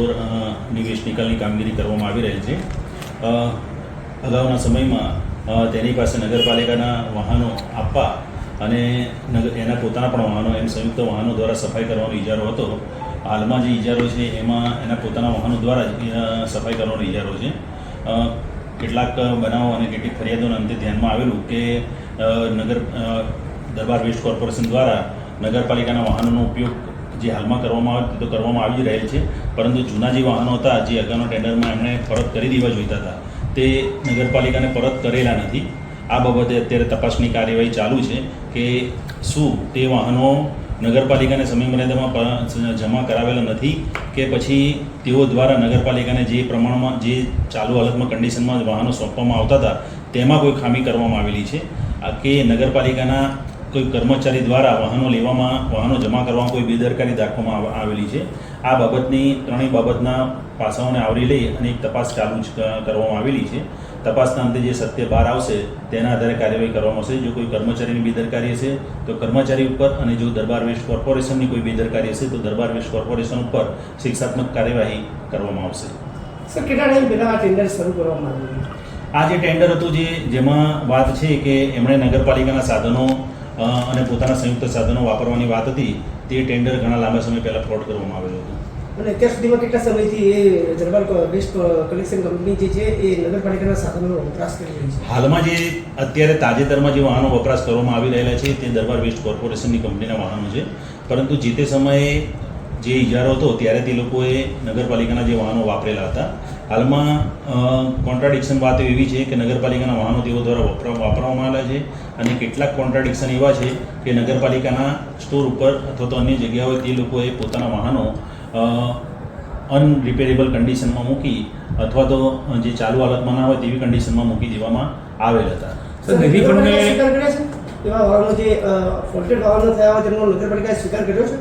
Floor અ, ની waste નિકાલની કામગીરી કરવામાં આવી રહી છે. અગાઉના સમયમાં તેની પાસે નગરપાલિકાના વાહનો આપવા અને એના પોતાના પણ વાહનો એમ સંયુક્ત વાહનો દ્વારા સફાઈ કરવાનો ઇજારો હતો. હાલમાં જે ઇજારો છે એમાં એના પોતાના વાહનો દ્વારા જ સફાઈ કરવાનો ઇજારો છે. કેટલાક બનાવો અને કેટલીક ફરિયાદોના અંતે ધ્યાનમાં આવેલું કે નગર દરબાર વેસ્ટ કોર્પોરેશન દ્વારા નગરપાલિકાના વાહનોનો ઉપયોગ જે હાલમાં કરવામાં આવે તે કરવામાં આવી રહેલ છે. પરંતુ જૂના જે વાહનો હતા, જે અગાઉના ટેન્ડરમાં એમણે પરત કરી દેવા જોઈતા હતા, તે નગરપાલિકાને પરત કરેલા નથી. આ બાબતે અત્યારે તપાસની કાર્યવાહી ચાલુ છે કે શું તે વાહનો નગરપાલિકાને સમયમર્યાદામાં જમા કરાવેલા નથી કે પછી તેઓ દ્વારા નગરપાલિકાને જે પ્રમાણમાં, જે ચાલુ હાલતમાં કન્ડિશનમાં વાહનો સોંપવામાં આવતા હતા, તેમાં કોઈ ખામી કરવામાં આવેલી છે? કે નગરપાલિકાના કોઈ કર્મચારી દ્વારા વાહનો લેવામાં વાહનો જમા કરવામાં કોઈ બેદરકારી દાખવામાં આવેલી છે. આ બાબતની ત્રણેય બાબતના પાસાઓને આવરી લઈ અને એક તપાસ ચાલુ કરવામાં આવેલી છે. તપાસના અંતે જે સત્ય બહાર આવશે તેના આધારે કાર્યવાહી કરવામાં આવશે. જો કોઈ કર્મચારીની બેદરકારી હશે તો કર્મચારી ઉપર અને જો દરબાર વેસ્ટ કોર્પોરેશનની કોઈ બેદરકારી હશે તો દરબાર વેસ્ટ કોર્પોરેશન ઉપર શિક્ષાત્મક કાર્યવાહી કરવામાં આવશે. સર કેટલા ટાઈમ પહેલા આ ટેન્ડર શરૂ કરવામાં આવ્યું? આ જે ટેન્ડર હતું જે જેમાં વાત છે કે એમણે નગરપાલિકાના સાધનો અને પોતાના સંયુક્ત સાધનો વાપરવાની વાત હતી તે ટેન્ડર ઘણા લાંબા સમય પહેલાં ફ્રોડ કરવામાં આવેલું હતું. અને અત્યાર સુધીમાં કેટલા સમયથી એ દરબાર વેસ્ટ કલેક્શન કંપની જે છે એ નગરપાલિકાના સાધનોનો વપરાશ કરી રહી છે? હાલમાં જે અત્યારે તાજેતરમાં જે વાહનો વપરાશ કરવામાં આવી રહેલા છે તે દરબાર વેસ્ટ કોર્પોરેશનની કંપનીના વાહનો છે. પરંતુ જે તે સમયે જે ઇજારો હતો ત્યારે તે લોકોએ નગરપાલિકાના જે વાહનો વાપરેલા હતા. હાલમાં કોન્ટ્રાડિક્શન વાત એવી છે કે નગરપાલિકાના વાહનો તેઓ દ્વારા વપરા વાપરવામાં આવેલા છે અને કેટલાક કોન્ટ્રાડિક્શન એવા છે કે નગરપાલિકાના સ્ટોર ઉપર અથવા તો અન્ય જગ્યાઓએ તે લોકોએ પોતાના વાહનો અનરિપેરેબલ કન્ડિશનમાં મૂકી અથવા તો જે ચાલુ હાલતમાં ના હોય તેવી કન્ડિશનમાં મૂકી દેવામાં આવેલ હતા. સર એવા વાહનો જે ફોલ્ટેડ વાહનો થયા હોય તેમનો નગરપાલિકાએ સ્વીકાર કર્યો છે?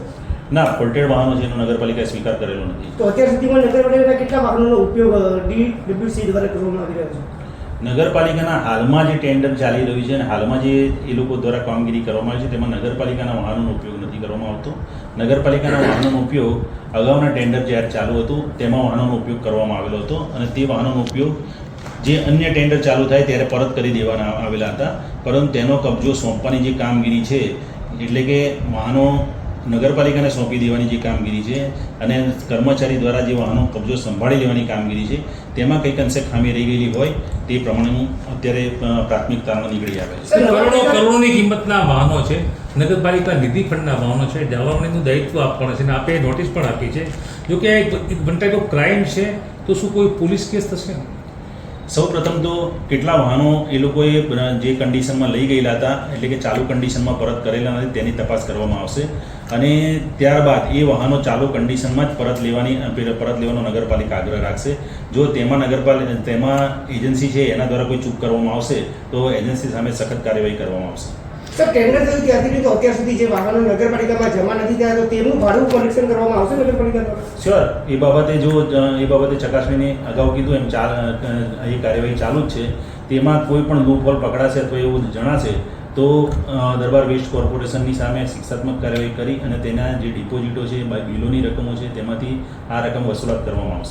ના ફોલ્ટેડ વાહનો છે એનો નગરપાલિકાએ સ્વીકાર કરેલો નથી. તો અત્યાર સુધીમાં નગરપાલિકાના કેટલા વાહનોનો ઉપયોગ ડીડબ્લ્યુસી દ્વારા કરવામાં આવી રહ્યો છે? નગરપાલિકાના હાલમાં જે ટેન્ડર ચાલી રહ્યું છે અને હાલમાં જે એ લોકો દ્વારા કામગીરી કરવામાં આવી છે તેમાં નગરપાલિકાના વાહનોનો ઉપયોગ નથી કરવામાં આવતો. નગરપાલિકાના વાહનોનો ઉપયોગ અગાઉના ટેન્ડર જ્યારે ચાલુ હતું તેમાં વાહનોનો ઉપયોગ કરવામાં આવેલો હતો અને તે વાહનોનો ઉપયોગ જે અન્ય ટેન્ડર ચાલુ થાય ત્યારે પરત કરી દેવાના આવેલા હતા. પરંતુ તેનો કબજો સોંપવાની જે કામગીરી છે એટલે કે વાહનો નગરપાલિકાને સોંપી દેવાની જે કામગીરી છે અને કર્મચારી દ્વારા જે વાહનો કબજો સંભાળી લેવાની કામગીરી છે, તેમાં કંઈક અંશે ખામી રહી ગયેલી હોય, તે પ્રમાણેનું અત્યારે પ્રાથમિકતામાં નીકળી આવે છે. કરોડો કરોડોની કિંમતના વાહનો છે, નગરપાલિકા નિધિ ફંડના વાહનો છે જાળવણીનું દાયિત્વ આપવાનું છે અને આપે નોટિસ પણ આપી છે. જો કે આ એક વન ક્રાઇમ છે, તો શું કોઈ પોલીસ કેસ થશે? સૌ પ્રથમ તો કેટલા વાહનો એ લોકોએ જે કન્ડિશનમાં લઈ ગયેલા હતા, એટલે કે ચાલુ કન્ડિશનમાં પરત કરેલા નથી, તેની તપાસ કરવામાં આવશે. અને ત્યારબાદ એ વાહનો ચાલુ કન્ડિશનમાં જ પરત લેવાની પરત લેવાનો નગરપાલિકા આગ્રહ રાખશે. જો તેમાં નગરપાલિકા તેમાં એજન્સી છે, એના દ્વારા કોઈ ચૂક કરવામાં આવશે, તો એજન્સી સામે સખત કાર્યવાહી કરવામાં આવશે. સર ટેન્ડર થયું ત્યારથી તો અત્યાર સુધી જે વાહનો નગરપાલિકામાં જમા નથી થયા, તો તેમનું ભાડું કલેક્શન કરવામાં આવશે નગરપાલિકા દ્વારા? શ્યોર એ બાબતે જો એ બાબતે ચકાસણીને અગાઉ કીધું, એમ ચાલ એ કાર્યવાહી ચાલુ જ છે. તેમાં કોઈ પણ લૂપહોલ પકડાશે અથવા એવું જણાશે, તો દરબાર વેસ્ટ કોર્પોરેશનની સામે શિક્ષાત્મક કાર્યવાહી કરી અને તેના જે ડિપોઝિટો છે બિલોની રકમો છે, તેમાંથી આ રકમ વસૂલાત કરવામાં આવશે.